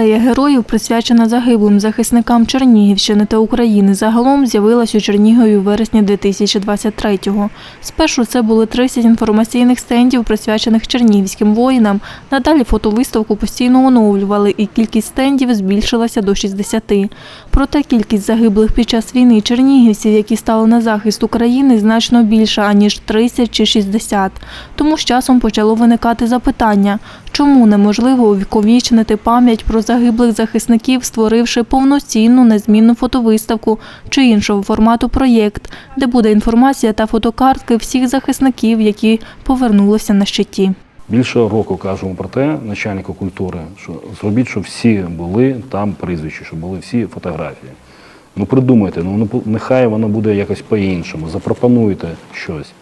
Алея героїв, присвячена загиблим захисникам Чернігівщини та України, загалом з'явилась у Чернігові у вересні 2023-го. Спершу це були 30 інформаційних стендів, присвячених чернігівським воїнам. Надалі фотовиставку постійно оновлювали, і кількість стендів збільшилася до 60. Проте кількість загиблих під час війни чернігівців, які стали на захист України, значно більша, аніж 30 чи 60. Тому з часом почало виникати запитання, чому неможливо увіковічнити пам'ять про загиблих захисників, створивши повноцінну незмінну фотовиставку чи іншого формату проєкт, де буде інформація та фотокартки всіх захисників, які повернулися на щиті. Більше року кажемо про те, начальнику культури, що зробіть, щоб всі були там прізвища, щоб були всі фотографії. Ну придумайте, ну ну, нехай воно буде якось по-іншому. Запропонуйте щось.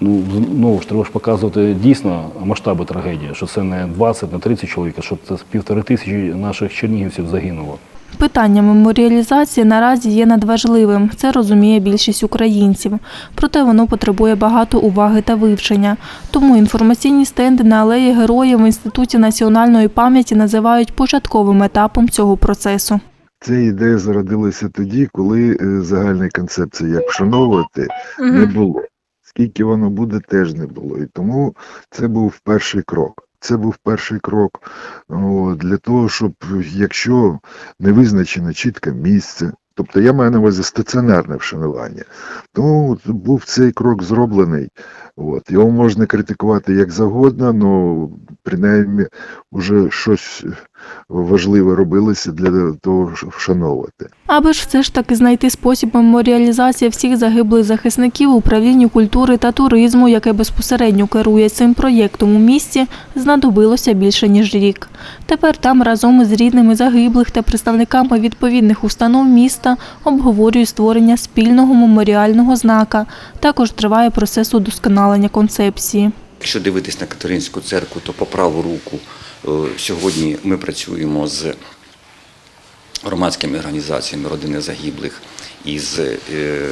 Ну, знову ж треба ж показувати дійсно масштаби трагедії, що це не 20, не 30 чоловік, а що це з півтори тисячі наших чернігівців загинуло. Питання меморіалізації наразі є надважливим. Це розуміє більшість українців. Проте воно потребує багато уваги та вивчення. Тому інформаційні стенди на алеї героїв в Інституті національної пам'яті називають початковим етапом цього процесу. Ця ідея зародилася тоді, коли е, загальної концепції, як вшановувати, не було. Скільки воно буде, теж не було. І тому це був перший крок. Це був перший крок для того, щоб якщо не визначено чітке місце, тобто я маю на увазі стаціонарне вшанування, тому був цей крок зроблений. От. Його можна критикувати як завгодно, але принаймні вже щось важливе робилося для того, щоб вшановувати. Аби ж все ж таки знайти спосіб меморіалізації всіх загиблих захисників управлінню культури та туризму, яке безпосередньо керує цим проєктом у місті, знадобилося більше ніж рік. Тепер там разом із рідними загиблих та представниками відповідних установ міста обговорюють створення спільного меморіального знака. Також триває процес удосконалення концепції. Якщо дивитись на Катеринську церкву, то по праву руку е, сьогодні ми працюємо з громадськими організаціями родини загиблих і з е,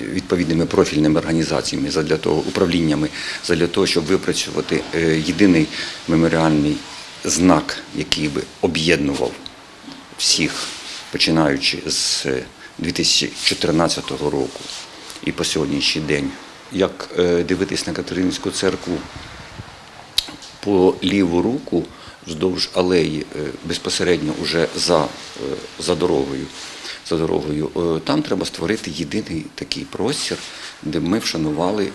відповідними профільними організаціями задля того, управліннями задля того, щоб випрацювати е, єдиний меморіальний знак, який би об'єднував всіх, починаючи з 2014 року і по сьогоднішній день. Як е, дивитись на Катеринську церкву по ліву руку вздовж алеї, е, безпосередньо уже за, е, за дорогою, за дорогою, там треба створити єдиний такий простір, де ми вшанували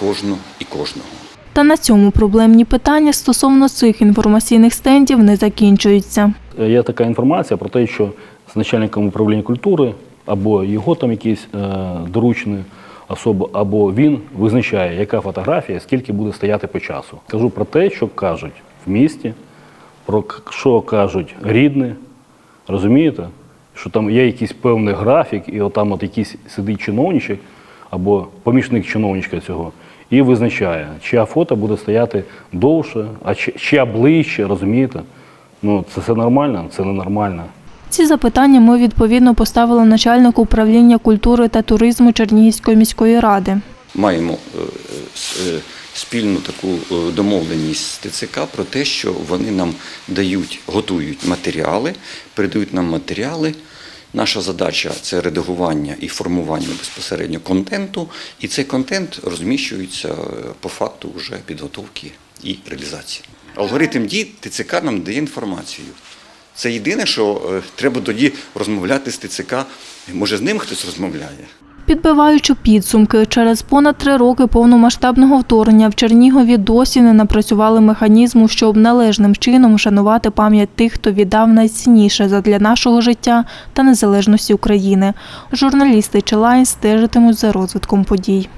кожну і кожного. Та на цьому проблемні питання стосовно цих інформаційних стендів не закінчуються. Є така інформація про те, що з начальником управління культури або його там якісь е, доручні особи, або він визначає, яка фотографія, скільки буде стояти по часу. Кажу про те, що кажуть в місті, про що кажуть рідні, розумієте? Що там є якийсь певний графік, і отам от якийсь сидить чиновничок або помічник чиновничка цього, і визначає, чия фото буде стояти довше, а чи- чия ближче, розумієте? Ну, це все нормально, це ненормально. Ці запитання ми відповідно поставили начальнику управління культури та туризму Чернігівської міської ради. Маємо е, с- е, спільну таку е, домовленість з ТЦК про те, що вони нам дають, готують матеріали, передають нам матеріали. Наша задача це редагування і формування безпосередньо контенту, і цей контент розміщується е, по факту вже підготовки і реалізації. Алгоритм дій ТЦК нам дає інформацію. Це єдине, що е, треба тоді розмовляти з ТЦК. Може, з ним хтось розмовляє. Підбиваючи підсумки, через понад три роки повномасштабного вторгнення в Чернігові досі не напрацювали механізму, щоб належним чином вшанувати пам'ять тих, хто віддав найцінніше задля нашого життя та незалежності України. Журналісти Челайн стежитимуть за розвитком подій.